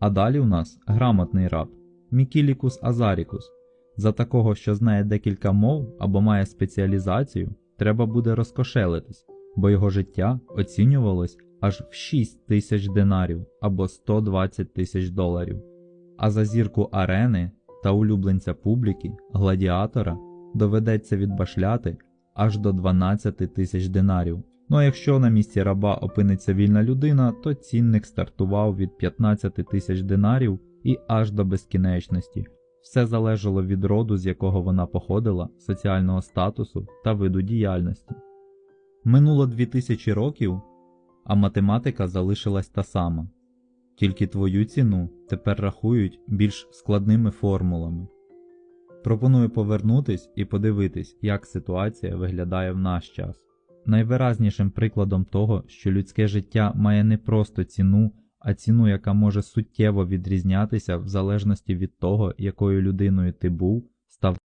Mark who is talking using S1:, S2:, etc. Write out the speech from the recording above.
S1: А далі у нас грамотний раб Мікілікус Азарікус. За такого, що знає декілька мов або має спеціалізацію, треба буде розкошелитись, бо його життя оцінювалось аж в 6 тисяч динарів або 120 тисяч доларів. А за зірку арени та улюбленця публіки, гладіатора, доведеться відбашляти аж до 12 тисяч динарів. Ну а якщо на місці раба опиниться вільна людина, то цінник стартував від 15 тисяч динарів і аж до безкінечності. Все залежало від роду, з якого вона походила, соціального статусу та виду діяльності. Минуло 2000 років, а математика залишилась та сама. Тільки твою ціну тепер рахують більш складними формулами. Пропоную повернутись і подивитись, як ситуація виглядає в наш час. Найвиразнішим прикладом того, що людське життя має не просто ціну, а ціну, яка може суттєво відрізнятися в залежності від того, якою людиною ти був, став